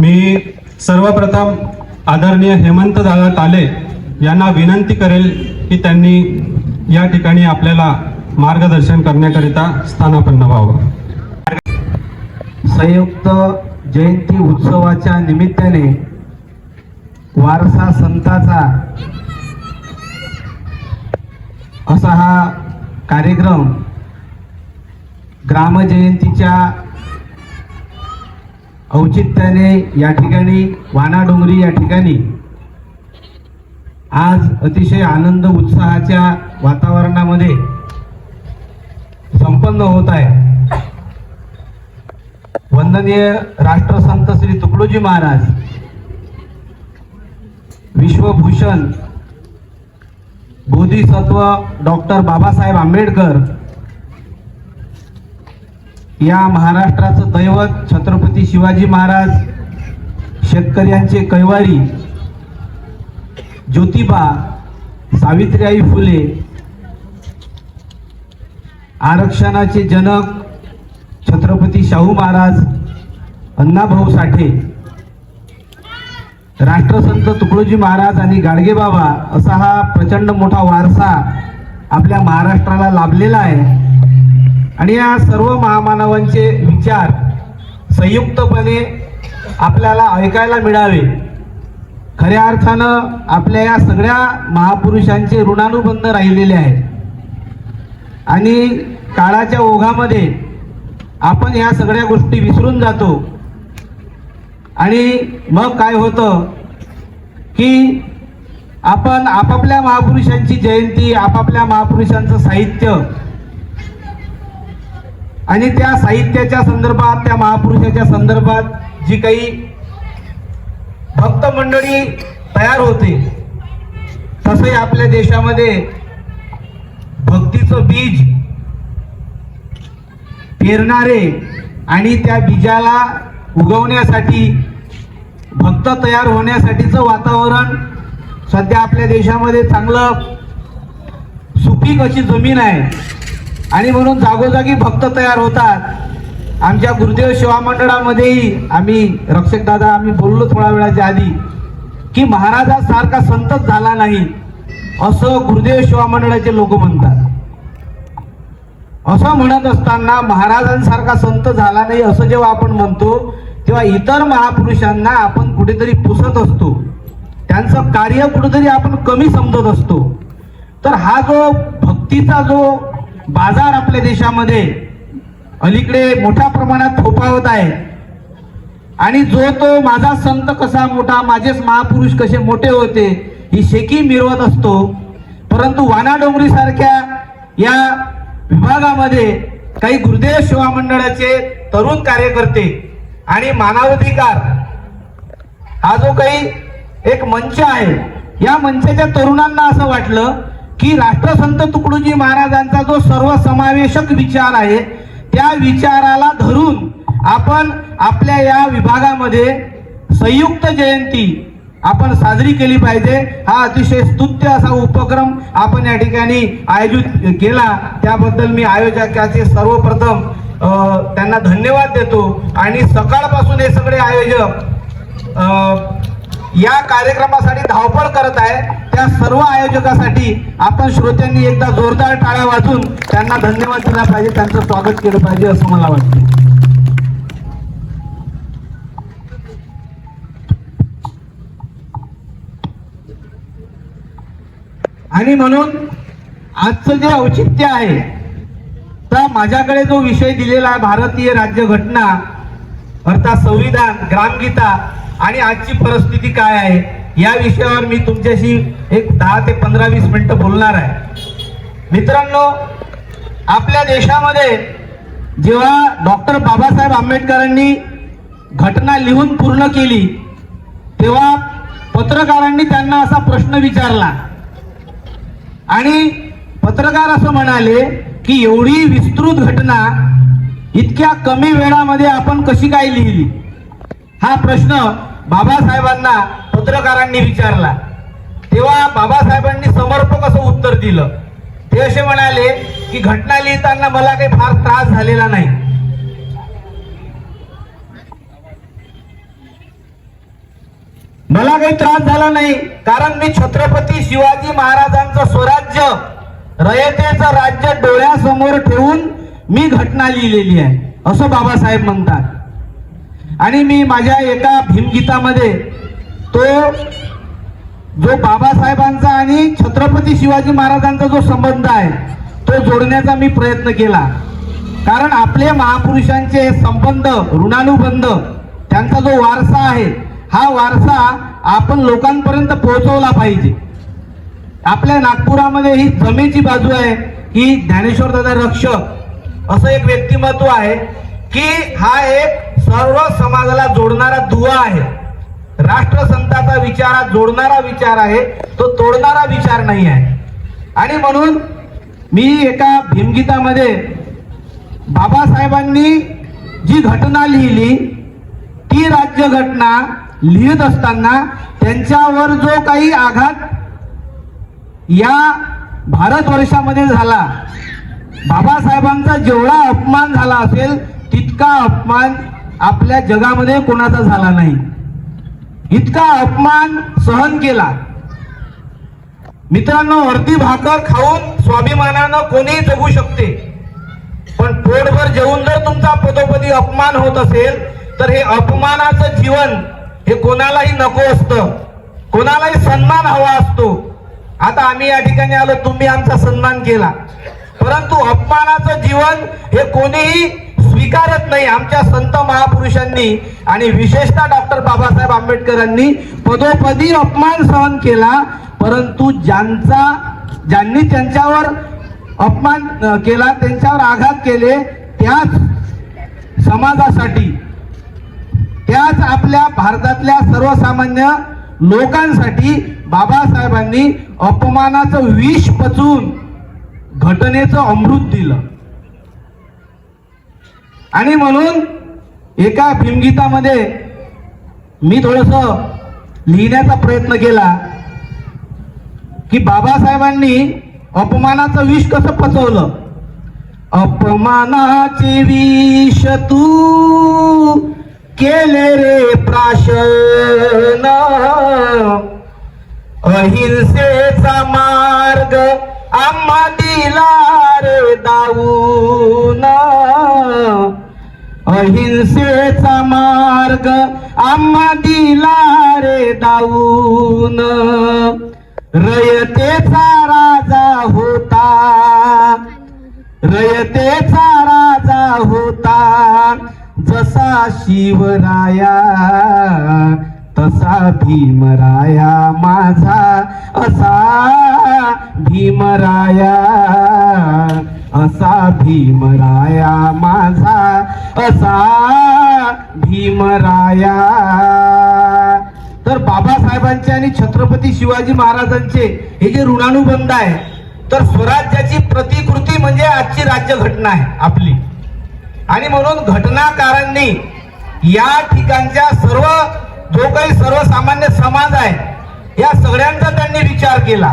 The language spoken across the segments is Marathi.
मी सर्वप्रथम आदरणीय हेमंत दादा ताले यांना विनंती करेल की त्यांनी या ठिकाणी आपल्याला मार्गदर्शन करण्याकरिता स्थानापन्न व्हावं. संयुक्त जयंती उत्सवाच्या निमित्ताने वारसा संताचा असा हा कार्यक्रम ग्रामजयंतीच्या औचित्याने या ठिकाणी वानाडोंगरी या ठिकाणी आज अतिशय आनंद उत्साहाच्या वातावरणामध्ये संपन्न होत आहे. वंदनीय राष्ट्रसंत श्री तुकडोजी महाराज विश्वभूषण बोधिसत्व डॉक्टर बाबासाहेब आंबेडकर या महाराष्ट्राचं दैवत छत्रपती शिवाजी महाराज शेतकऱ्यांचे कैवारी ज्योतिबा सावित्रीबाई फुले आरक्षणाचे जनक छत्रपती शाहू महाराज अण्णाभाऊ साठे राष्ट्रसंत तुकडोजी महाराज आणि गाडगेबाबा असा हा प्रचंड मोठा वारसा आपल्या महाराष्ट्राला लाभलेला आहे. आणि या सर्व महामानवांचे विचार संयुक्तपणे आपल्याला ऐकायला मिळावे. खऱ्या अर्थानं आपल्या या सगळ्या महापुरुषांचे ऋणानुबंध राहिलेले आहेत. आणि काळाच्या ओघामध्ये आपण ह्या सगळ्या गोष्टी विसरून जातो. आणि मग काय होतं की आपण आपापल्या महापुरुषांची जयंती आपापल्या महापुरुषांचं साहित्य आणि त्या साहित्याच्या संदर्भात त्या महापुरुषाच्या संदर्भात जी काही भक्त मंडळी तयार होते तसंही आपल्या देशामध्ये भक्तीचं बीज पेरणारे आणि त्या बीजाला उगवण्यासाठी भक्त तयार होण्यासाठीचं वातावरण सध्या आपल्या देशामध्ये चांगलं सुपीक अशी जमीन आहे. आणि म्हणून जागोजागी भक्त तयार होतात. आमच्या गुरुदेव सेवा मंडळामध्येही आम्ही रक्षक दादा आम्ही बोललो थोड्या वेळाच्या आधी की महाराजासारखा संतच झाला नाही असं गुरुदेव सेवा मंडळाचे लोक म्हणतात. असं म्हणत असताना महाराजांसारखा संत झाला नाही असं जेव्हा आपण म्हणतो तेव्हा इतर महापुरुषांना आपण कुठेतरी पुसत असतो. त्यांचं कार्य कुठेतरी आपण कमी समजत असतो. तर हा जो भक्तीचा जो बाजार आपल्या देशामध्ये अलीकडे मोठ्या प्रमाणात फोपावत आहे. आणि जो तो माझा संत कसा मोठा माझेच महापुरुष कसे मोठे होते ही शेकी मिरवत असतो. परंतु वानाडोंगरी सारख्या या विभागामध्ये काही गुरुदेव सेवा मंडळाचे तरुण कार्यकर्ते आणि मानवाधिकार हा जो काही एक मंच आहे या मंचाच्या तरुणांना असं वाटलं की राष्ट्रसंत तुकडोजी महाराजांचा जो सर्वसमावेशक विचार आहे त्या विचाराला धरून आपण आपल्या या विभागामध्ये संयुक्त जयंती आपण साजरी केली पाहिजे. हा अतिशय स्तुत्य असा उपक्रम आपण या ठिकाणी आयोजित केला. त्याबद्दल मी आयोजकाचे सर्वप्रथम त्यांना धन्यवाद देतो. आणि सकाळपासून हे सगळे आयोजक या कार्यक्रमासाठी धावपळ करत आहे त्या सर्व आयोजकासाठी आपण श्रोत्यांनी एकदा जोरदार टाळ्या वाजून त्यांना धन्यवाद दिला पाहिजे त्यांचं स्वागत केलं पाहिजे असं मला वाटतं. आणि म्हणून आजचं जे औचित्य आहे तर माझ्याकडे जो विषय दिलेला आहे भारतीय राज्यघटना अर्थात संविधान ग्रामगीता आणि आजची परिस्थिती काय आहे या विषयावर मी तुमच्याशी एक दहा ते पंधरा वीस मिनटं बोलणार आहे. मित्रांनो आपल्या देशामध्ये जेव्हा डॉक्टर बाबासाहेब आंबेडकरांनी घटना लिहून पूर्ण केली तेव्हा पत्रकारांनी त्यांना असा प्रश्न विचारला. आणि पत्रकार असं म्हणाले की एवढी विस्तृत घटना इतक्या कमी वेळामध्ये आपण कशी काय लिहिली? हा प्रश्न बाबासाहेबांना पत्रकारांनी विचारला. तेव्हा बाबासाहेबांनी समर्पक असं उत्तर दिलं. ते असे म्हणाले की घटना लिहिताना मला काही फार त्रास झालेला नाही. मला काही त्रास झाला नाही कारण मी छत्रपती शिवाजी महाराजांचं स्वराज्य रयतेचं राज्य डोळ्यासमोर ठेवून मी घटना लिहिलेली आहे. असं बाबासाहेब म्हणतात. आणि मी माझ्या एका भीमगीतामध्ये तो जो बाबासाहेबांचा आणि छत्रपती शिवाजी महाराजांचा जो संबंध आहे तो जोडण्याचा मी प्रयत्न केला. कारण आपले महापुरुषांचे संबंध ऋणानुबंध त्यांचा जो वारसा आहे हा वारसा आपण लोकांपर्यंत पोहोचवला पाहिजे. आपल्या नागपुरामध्ये ही जमेची बाजू आहे की ज्ञानेश्वर दादा रक्षक असं एक व्यक्तिमत्व आहे की हा एक सर्व समाजाला जोडणारा दुवा आहे. राष्ट्रसंताचा विचार हा जोडणारा विचार आहे. तो तोडणारा विचार नाही आहे. आणि म्हणून मी एका भीमगीतामध्ये बाबासाहेबांनी जी घटना लिहिली ती राज्यघटना लिहित असताना त्यांच्यावर जो काही आघात या भारतवर्षामध्ये झाला बाबासाहेबांचा जेवढा अपमान झाला असेल तितका अपमान आपल्या जगामध्ये कोणाचा झाला नाही. इतका अपमान सहन केला. मित्रांनो अर्धी भाकर खाऊन स्वाभिमानानं कोणीही जगू शकते. पण पोटभर जेवून जर तुमचा पदोपदी अपमान होत असेल तर हे अपमानाचं जीवन हे कोणालाही नको असतं. कोणालाही सन्मान हवा असतो. आता आम्ही या ठिकाणी आलो तुम्ही आमचा सन्मान केला. परंतु अपमानाचं जीवन हे कोणीही स्वीकारत नाही आमच्या संत महापुरुषांनी आणि विशेषतः डॉक्टर बाबासाहेब आंबेडकरांनी पदोपदी अपमान सहन केला परंतु ज्यांचा ज्यांनी त्यांच्यावर अपमान केला त्यांच्यावर आघात केले त्याच समाजासाठी त्याच आपल्या भारतातल्या सर्वसामान्य लोकांसाठी बाबासाहेबांनी अपमानाचं विष पचवून घटनेचं अमृत दिलं. आणि म्हणून एका भीमगीतामध्ये मी थोडस लिहिण्याचा प्रयत्न केला की बाबासाहेबांनी अपमानाचं विष कसं पचवलं? अपमानाचे विष तू केले रे प्राशन. अहिंसेचा मार्ग आम्हा दिला रे दाऊना. अहिंसेचा मार्ग आम्हा दिला रे दाऊन. रयतेचा राजा होता. रयतेचा राजा होता. जसा शिवराया तसा भीमराया माझा. असा भीमराया असा भीमराया माझा. बसा भीमराया. तर बाबासाहेबांचे आणि छत्रपती शिवाजी महाराजांचे हे जे ऋणानुबंध आहे तर स्वराज्याची प्रतिकृती म्हणजे आजची राज्य घटना आहे आपली. आणि म्हणून घटनाकारांनी या ठिकाणच्या सर्व जो काही सर्वसामान्य समाज आहे या सगळ्यांचा त्यांनी विचार केला.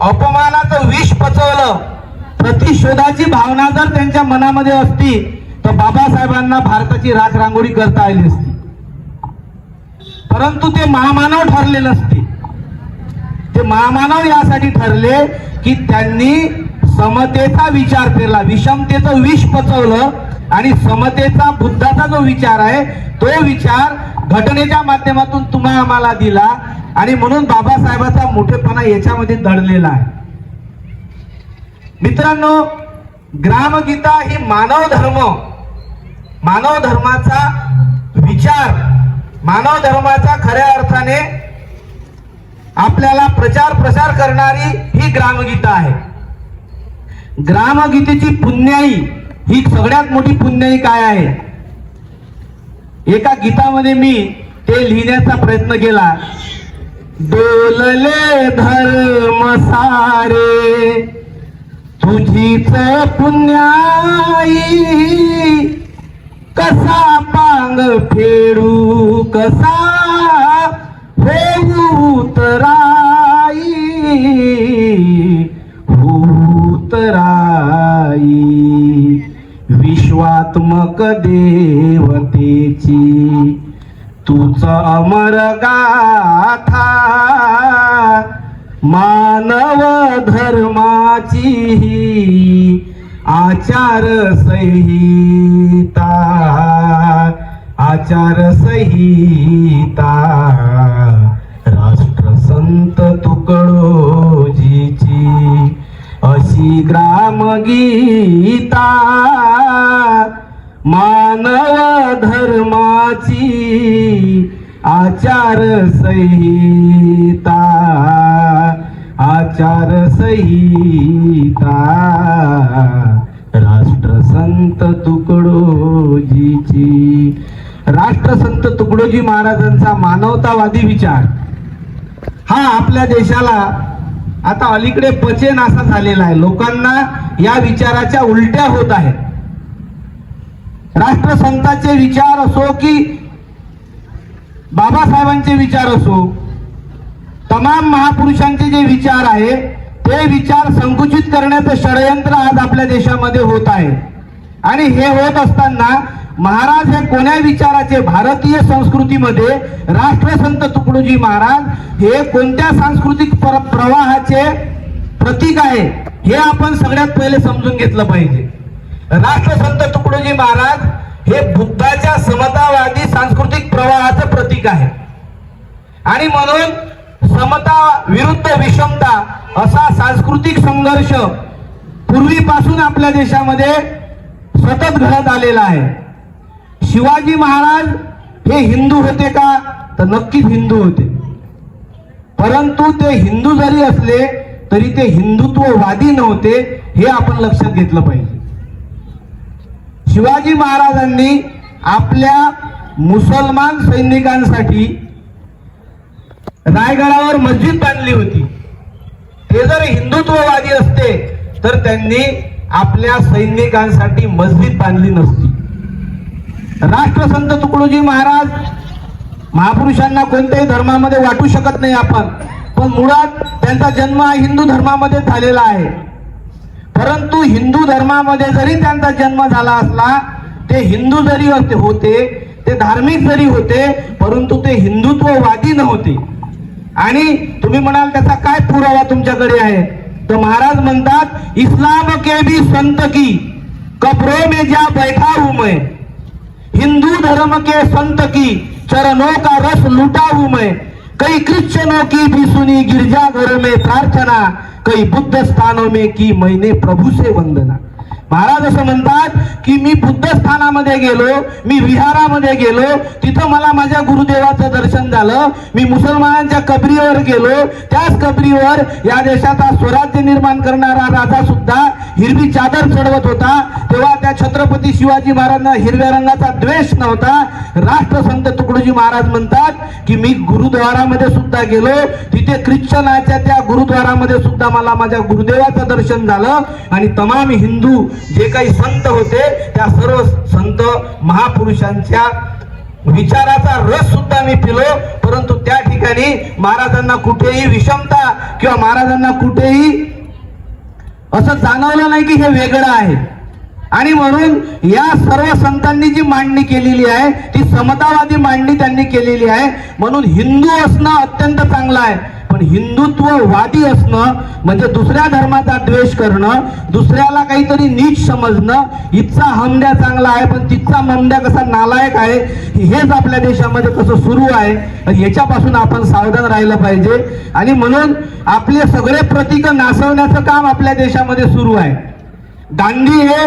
अपमानाचं विष पचवलं. प्रतिशोधाची भावना जर त्यांच्या मनामध्ये असती तर बाबासाहेबांना भारताची राख रांगोळी करता आली असती. परंतु ते महामानव ठरले नसते ते महामानव यासाठी ठरले की त्यांनी समतेचा विचार केला. विषमतेचं विष पचवलं आणि समतेचा बुद्धाचा जो विचार आहे तो विचार घटनेच्या माध्यमातून तुम्हा आम्हाला दिला आणि म्हणून बाबासाहेबाचा मोठेपणा याच्यामध्ये दडलेला आहे. मित्रांनो ग्रामगीता ही मानव धर्म मानव धर्माचा विचार मानव धर्माचा खऱ्या अर्थाने आपल्याला प्रचार प्रसार करणारी ही ग्रामगीता आहे. ग्रामगीतेची पुण्याई ही सगळ्यात मोठी पुण्याई काय आहे? एका गीतामध्ये मी ते लिहिण्याचा प्रयत्न केला. डोलले धर्म सारे तुझीच पुण्याई. कसा पांग फेडू कसा होऊ तराई विश्वात्मक देवतेची तूच अमर गाथा मानव धर्माची आचार संहिता आचार संहिता राष्ट्रसंत तुकडोजीची अशी ग्रामगीता. मानव धर्माची आचार संहिता आचार संहिता राष्ट्रसंत तुकडोजीची. राष्ट्रसंत तुकडोजी महाराजांचा मानवतावादी विचार. हा आपल्या देशाला आता अलीकडे पचेन असा झालेला आहे. लोकांना या विचाराच्या उलट्या होत आहेत. राष्ट्रसंताचे विचार असो की बाबासाहेबांचे विचार असो तमाम महापुरुषांचे जे विचार आहे ते विचार संकुचित करण्याचं षडयंत्र आज आपल्या देशामध्ये होत आहे. आणि हे होत असताना महाराज हे कोण्या विचाराचे? भारतीय संस्कृतीमध्ये राष्ट्रसंत तुकडोजी महाराज हे कोणत्या सांस्कृतिक प्रवाहाचे प्रतीक आहे हे आपण सगळ्यात पहिले समजून घेतलं पाहिजे. राष्ट्रसंत तुकडोजी महाराज हे बुद्धाच्या समतावादी सांस्कृतिक प्रवाहाचं प्रतीक आहे. आणि म्हणून समता विरुद्ध विषमता असा सांस्कृतिक संघर्ष पूर्वीपासून आपल्या देशामध्ये सतत घडत आलेला आहे. शिवाजी महाराज हे हिंदू होते का? तर नक्कीच हिंदू होते. परंतु ते हिंदू जरी असले तरी ते हिंदुत्ववादी नव्हते हे आपण लक्षात घेतलं पाहिजे. शिवाजी महाराजांनी आपल्या मुसलमान सैनिकांसाठी रायगडावर मस्जिद बांधली होती. ते जर हिंदुत्ववादी असते तर त्यांनी आपल्या सैनिकांसाठी मस्जिद बांधली नसती. राष्ट्रसंत तुकडोजी महाराज महापुरुषांना कोणत्याही धर्मामध्ये वाटू शकत नाही आपण पण मुळात त्यांचा जन्म हा हिंदू धर्मामध्ये झालेला आहे. परंतु हिंदू धर्मामध्ये जरी त्यांचा जन्म झाला असला ते हिंदू जरी होते ते धार्मिक जरी होते परंतु ते हिंदुत्ववादी नव्हते. आणि तुम्ही म्हणाल त्याचा काय पुरावा तुमच्याकडे आहे? तर महाराज म्हणतात इस्लाम के भी संत की कब्रों में जा बैठा हूं मैं। हिंदू धर्म के संत की चरणों का रस लुटा हूं मैं। कई क्रिश्चनों की भी सुनी गिरजा गिरजाघरों में प्रार्थना। कई बुद्ध स्थानों में की मैंने प्रभु से वंदना। महाराज असं म्हणतात की मी बुद्धस्थानामध्ये गेलो मी विहारामध्ये गेलो तिथं मला माझ्या गुरुदेवाचं दर्शन झालं. मी मुसलमानांच्या कबरीवर गेलो. त्याच कबरीवर या देशाचा स्वराज्य निर्माण करणारा राजा सुद्धा हिरवी चादर चढवत होता. तेव्हा त्या छत्रपती शिवाजी महाराजांना हिरव्या रंगाचा द्वेष नव्हता. राष्ट्रसंत तुकडोजी महाराज म्हणतात की मी गुरुद्वारामध्ये सुद्धा गेलो. तिथे ख्रिश्चनाच्या त्या गुरुद्वारामध्ये सुद्धा मला माझ्या गुरुदेवाचं दर्शन झालं. आणि तमाम हिंदू जे काही संत होते त्या सर्व संत महापुरुषांच्या विचाराचा रस सुद्धा मी पिलो. परंतु त्या ठिकाणी महाराजांना कुठेही विषमता किंवा महाराजांना कुठेही असं जाणवलं नाही की हे वेगळं आहे. आणि म्हणून या सर्व संतांनी जी मांडणी केलेली आहे ती समतावादी मांडणी त्यांनी केलेली आहे. म्हणून हिंदू असणं अत्यंत चांगलं आहे. पण हिंदुत्ववादी असणं म्हणजे दुसऱ्या धर्माचा द्वेष करणं दुसऱ्याला काहीतरी नीच समजणं इथचा हमद्या चांगला आहे पण तिथचा ममद्या कसा नालायक आहे हेच आपल्या देशामध्ये कसं सुरू आहे याच्यापासून आपण सावधान राहिलं पाहिजे. आणि म्हणून आपले सगळे प्रतीक नासवण्याचं काम आपल्या देशामध्ये सुरू आहे. गांधी हे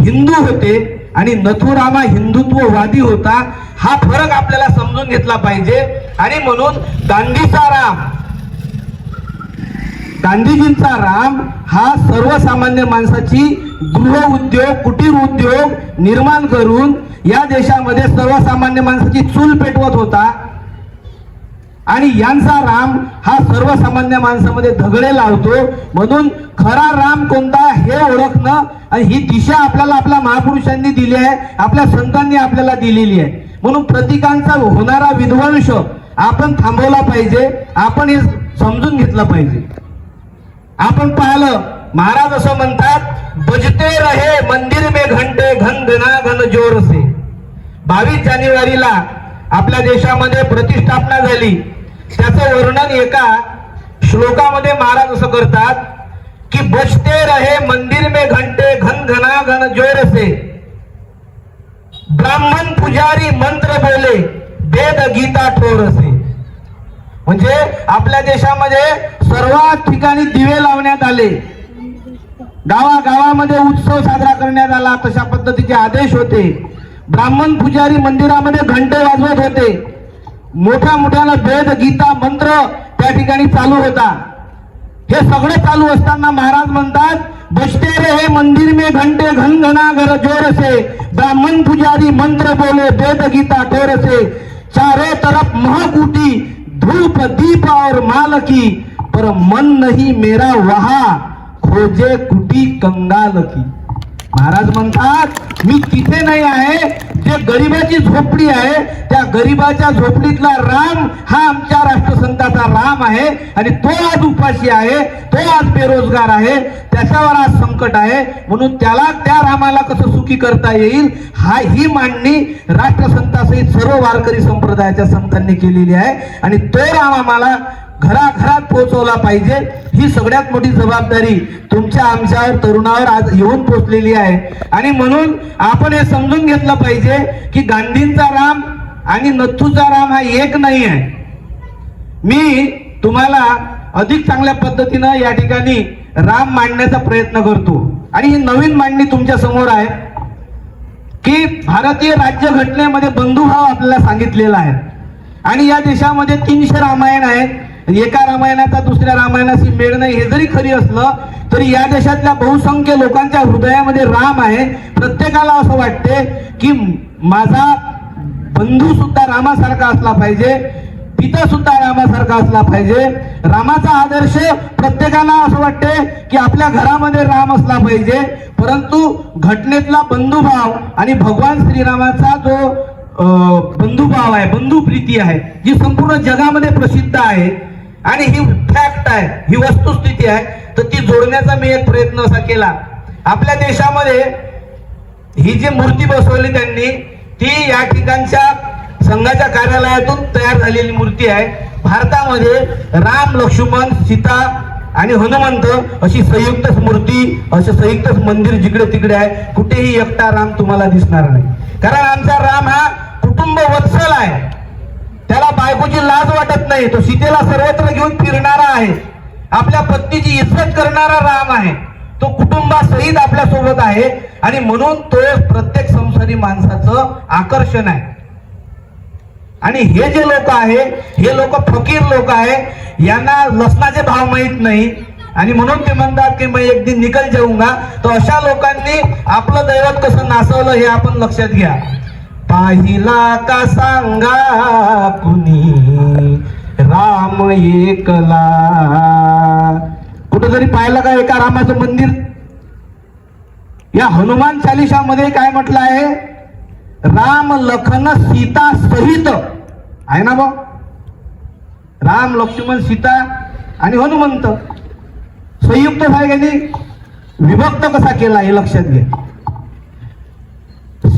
हिंदू होते आणि नथुरामा हिंदुत्ववादी होता हा फरक आपल्याला समजून घेतला पाहिजे. आणि म्हणून गांधीचा राम गांधीजींचा राम हा सर्वसामान्य माणसाची गृह उद्योग कुटीर उद्योग निर्माण करून या देशामध्ये सर्वसामान्य माणसाची चूल पेटवत होता. आणि यांचा राम हा सर्वसामान्य माणसामध्ये धगडे लावतो. म्हणून खरा राम कोणता हे ओळखणं आणि ही दिशा आपल्याला आपल्या महापुरुषांनी दिली आहे आपल्या संतांनी आपल्याला दिलेली आहे. म्हणून प्रतीकांचा होणारा विध्वंस आपण थांबवला पाहिजे आपण हे समजून घेतलं पाहिजे. आपण पाहिलं महाराज असं म्हणतात बजते रहे मंदिर में घंटे घन घना घन जोर से. बावीस जानेवारीला आपल्या देशामध्ये प्रतिष्ठापना झाली. त्याचं वर्णन एका श्लोकामध्ये महाराज असं करतात की बजते रहे मंदिर में घंटे घन घना घन जोर से. ब्राह्मण पुजारी मंत्र बोले वेद गीता ठोर से. म्हणजे आपल्या देशामध्ये सर्वात ठिकाणी दिवे लावण्यात आले. गावागावामध्ये उत्सव साजरा करण्यात आला तशा पद्धतीचे आदेश होते. ब्राह्मण पुजारी मंदिरामध्ये घंटे वाजवत होते. मोठ्या मोठ्याला वेद गीता मंत्र त्या ठिकाणी चालू होता. हे सगळं चालू असताना महाराज म्हणतात बसते रे हे मंदिर में घंटे घन घना घर जोर से. ब्राह्मण पुजारी मंत्र बोले वेद गीता ठोर से. चारों तरफ महाकुटी धूप दीप और माल की पर मन नहीं मेरा वहा खोजे कुटी कंगाल की। महाराज म्हणतात मी तिथे नाही आहे जे गरिबाची झोपडी आहे त्या गरिबाच्या झोपडीतला राम हा आमच्या राष्ट्रसंताचा राम आहे आणि तो आज उपाशी आहे तो आज बेरोजगार आहे त्याच्यावर आज संकट आहे म्हणून त्याला त्या रामाला कसं सुखी करता येईल हा ही मांडणी राष्ट्रसंतासहित सर्व वारकरी संप्रदायाच्या संतांनी केलेली आहे आणि तो राम आम्हाला घराघरात पोहोचवला पाहिजे. ही सगळ्यात मोठी जबाबदारी तुमच्या आमच्यावर तरुणावर आज येऊन पोचलेली आहे. आणि म्हणून आपण हे समजून घेतलं पाहिजे की गांधींचा राम आणि नथूचा राम हा एक नाही आहे मी तुम्हाला अधिक चांगल्या पद्धतीनं या ठिकाणी राम मांडण्याचा प्रयत्न करतो. आणि ही नवीन मांडणी तुमच्यासमोर आहे की भारतीय राज्यघटनेमध्ये बंधुभाव आपल्याला सांगितलेला आहे. आणि या देशामध्ये तीनशे रामायण आहेत. एका रामायणाचा दुसऱ्या रामायणाशी मेळ नाही. हे जरी खरी असलं तरी या देशातल्या बहुसंख्य लोकांच्या हृदयामध्ये राम आहे. प्रत्येकाला असं वाटते की माझा बंधू सुद्धा रामासारखा असला पाहिजे पिता सुद्धा रामासारखा असला पाहिजे. रामाचा आदर्श प्रत्येकाला असं वाटते की आपल्या घरामध्ये राम असला पाहिजे. परंतु घटनेतला बंधुभाव आणि भगवान श्रीरामाचा जो बंधुभाव आहे बंधू प्रीती आहे जी संपूर्ण जगामध्ये प्रसिद्ध आहे आणि ही फॅक्ट आहे ही वस्तुस्थिती आहे तर ती जोडण्याचा मी एक प्रयत्न असा केला. आपल्या देशामध्ये ही जी मूर्ती बसवली त्यांनी ती या ठिकाणच्या संघाच्या कार्यालयातून तयार झालेली मूर्ती आहे. भारतामध्ये राम लक्ष्मण सीता आणि हनुमंत अशी संयुक्त मूर्ती असे संयुक्त मंदिर जिकडे तिकडे आहे कुठेही एकटा राम तुम्हाला दिसणार नाही. कारण आमचा राम हा कुटुंब वत्सल आहे. त्याला लाज वाटत नाही. तो सीतेला सर्वत्र घेऊन फिरणारा आहे. आपल्या पत्नीची इज्जत करणारा राम आहे. तो कुटुंबासहित आपल्यासोबत आहे. आणि म्हणून तो प्रत्येक संसारी माणसाचं आकर्षण आहे. आणि हे जे लोक आहे हे लोक फकीर लोक आहे यांना लसणाचे भाव माहीत नाही. आणि म्हणून ते म्हणतात की मी एक दिन निकल जाऊंगा. तर अशा लोकांनी आपलं दैवत कसं नासवलं हे आपण लक्षात घ्या. पाहिला का सांगा कुणी? राम एकला. कुठेतरी पाहिलं का एका रामाचं मंदिर? या हनुमान चालिशामध्ये काय म्हटलं आहे? राम लखन सीता सहित. आहे ना बा राम लक्ष्मण सीता आणि हनुमंत. संयुक्त आहे विभक्त कसा केला हे लक्षात घ्या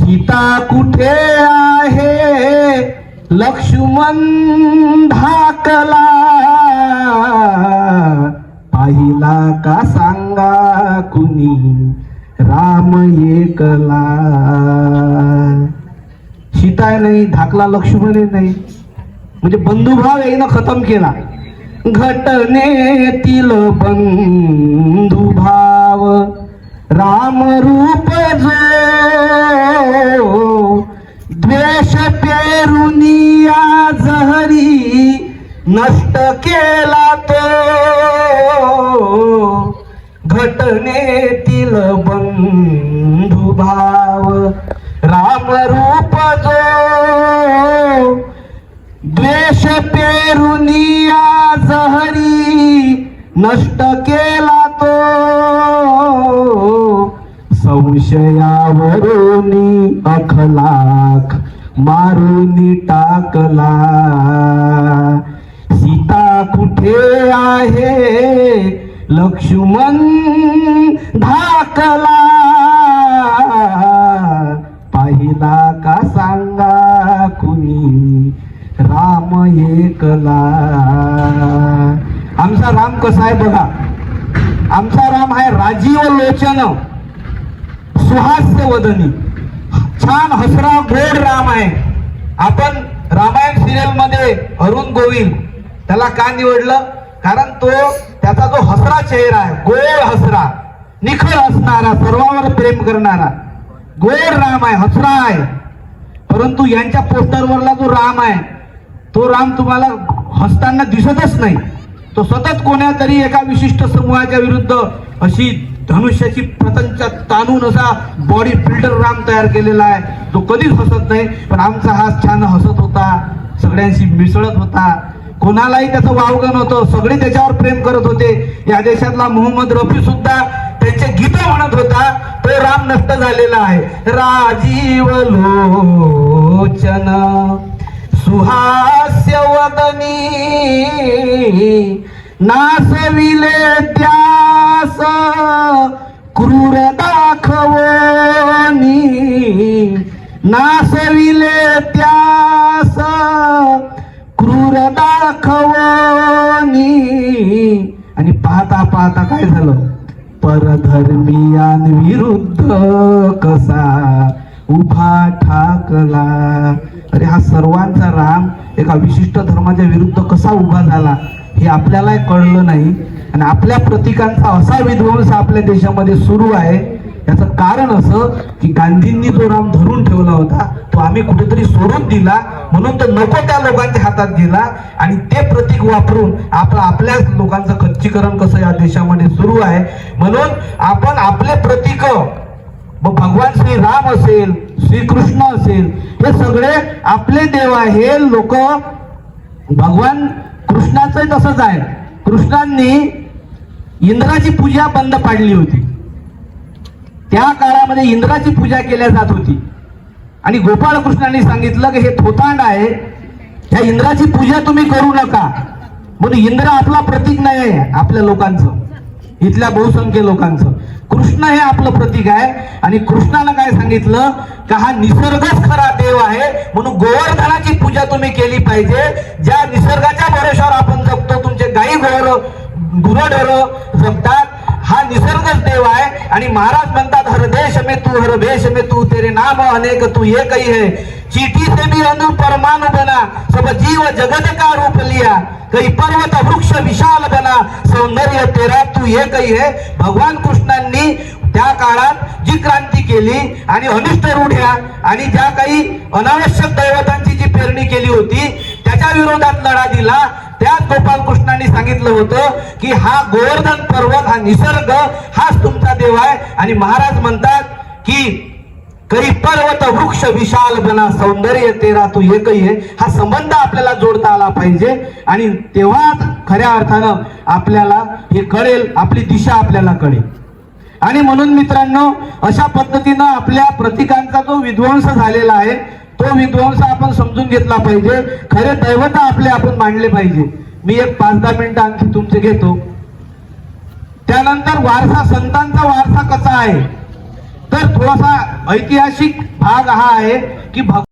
सीता कुठे आहे? लक्ष्मण धाकला पाहिला का सांगा कुणी? राम एकला. सीता नाही धाकला लक्ष्मण नाही म्हणजे बंधुभाव यानं खतम केला. घटनेतील बंधुभाव. राम रूप जो द्वेष पेरुनिया जहरी नष्ट केला तो. घटनेतील बंधुभाव राम रूप जो द्वेष पेरुनिया जहरी नष्ट केला विषयावरून अखलाख मारुनी टाकला. सीता कुठे आहे? लक्ष्मण धाकला. पाहिला का सांगा कुणी? राम एकला. आमचा राम कसा आहे बघा? आमचा राम आहे राजीव लोचन. सुहास्य वदनी छान हसरा गोड राम आहे. आपण रामायण सिरियलमध्ये अरुण गोविंद त्याला का निवडलं? कारण तो त्याचा जो हसरा चेहरा आहे गोड हसरा निखळ हसणारा सर्वांवर प्रेम करणारा गोड राम आहे हसरा आहे. परंतु यांच्या पोस्टरवरला जो राम आहे तो राम तुम्हाला हसताना दिसतच नाही. तो सतत कोण्या तरी एका विशिष्ट समूहाच्या विरुद्ध अशी धनुष्याची प्रतंच ताणून असा बॉडी फिल्टर राम तयार केलेला आहे. तो कधीच हसत नाही पण आमचा हा छान हसत होता. सगळ्यांशी मिसळत होता. कोणालाही त्याचं वावग नव्हतं. सगळे त्याच्यावर प्रेम करत होते. या देशातला मोहम्मद रफी सुद्धा त्यांचे गीत म्हणत होता. तो राम नष्ट झालेला आहे. राजीव लोचन सुहास्य वदनी नासविले त्यास क्रूर दाखवणी. नासविले त्यास क्रूर दाखवणी. आणि पाहता पाहता काय झालं? परधर्मीयांविरुद्ध कसा उभा ठाकला. अरे हा सर्वांचा राम एका विशिष्ट धर्माच्या विरुद्ध कसा उभा झाला हे आपल्याला कळलं नाही. आणि आपल्या प्रतीकांचा असा विध्वंस आपल्या देशामध्ये सुरू आहे. याचं कारण असं की गांधींनी जो राम धरून ठेवला होता तो आम्ही कुठेतरी सोडून दिला म्हणून तो नको त्या लोकांच्या हातात गेला आणि ते प्रतीक वापरून आपलं आपल्याच लोकांचं खच्चीकरण कसं या देशामध्ये सुरू आहे. म्हणून आपण आपले प्रतीक मग भगवान श्री राम असेल श्रीकृष्ण असेल हे सगळे आपले देव आहे. लोक भगवान कृष्णाचं तसंच आहे. कृष्णांनी इंद्राची पूजा बंद पाडली होती. त्या काळामध्ये इंद्राची पूजा केल्या जात होती. आणि गोपाळकृष्णांनी सांगितलं की हे थोतांड आहे. ह्या इंद्राची पूजा तुम्ही करू नका. म्हणून इंद्र आपला प्रतीक नाही आहे आपल्या लोकांचं. इथल्या बहुसंख्य लोकांचं. कृष्ण हे आपलं प्रतीक आहे. आणि कृष्णानं काय सांगितलं? का हा निसर्गच खरा देव आहे. म्हणून गोवर्धनाची पूजा तुम्ही केली पाहिजे. ज्या निसर्गाच्या भरोशावर आपण जगतो तुमचे गाई गोर गुरढोर जगतात हा निसर्गच देव आहे. आणि महाराज म्हणतात हर देश में तू हर भेष में तू तेरे नाम अनेक तू एक ही. है चीटी से भी अनु परमाणु बना सब जीव जगत का रूप लिया। कई पर्वत वृक्ष विशाल बना सौंदर्य तेरा तू एक ही है। भगवान कृष्णांनी त्या काळात जी क्रांती केली आणि अनिष्ट रूढ्या आणि ज्या काही अनावश्यक दैवतांची जी पेरणी केली होती त्याच्या विरोधात लढा दिला. त्यात गोपाल कृष्णांनी सांगितलं होतं की हा गोवर्धन पर्वत हा निसर्ग हाच तुमचा देव आहे. आणि महाराज म्हणतात की करी पर्वत वृक्ष विशाल बना सौंदर्य तेरा तू एकही आहे. हा संबंध आपल्याला जोडता आला पाहिजे. आणि तेव्हाच खऱ्या अर्थानं आपल्याला हे कळेल आपली दिशा आपल्याला कळेल. आणि म्हणून मित्रांनो अशा पद्धतीनं आपल्या प्रतिकांचा जो विध्वंस झालेला आहे तो विध्वंस आपण समजून घेतला पाहिजे. खरे दैवत आपले आपण मांडले पाहिजे. मी एक पाच दहा मिनिटं आणखी तुमचे घेतो. त्यानंतर वारसा संतांचा वारसा कसा आहे? तर थोडासा ऐतिहासिक भाग हा आहे की भग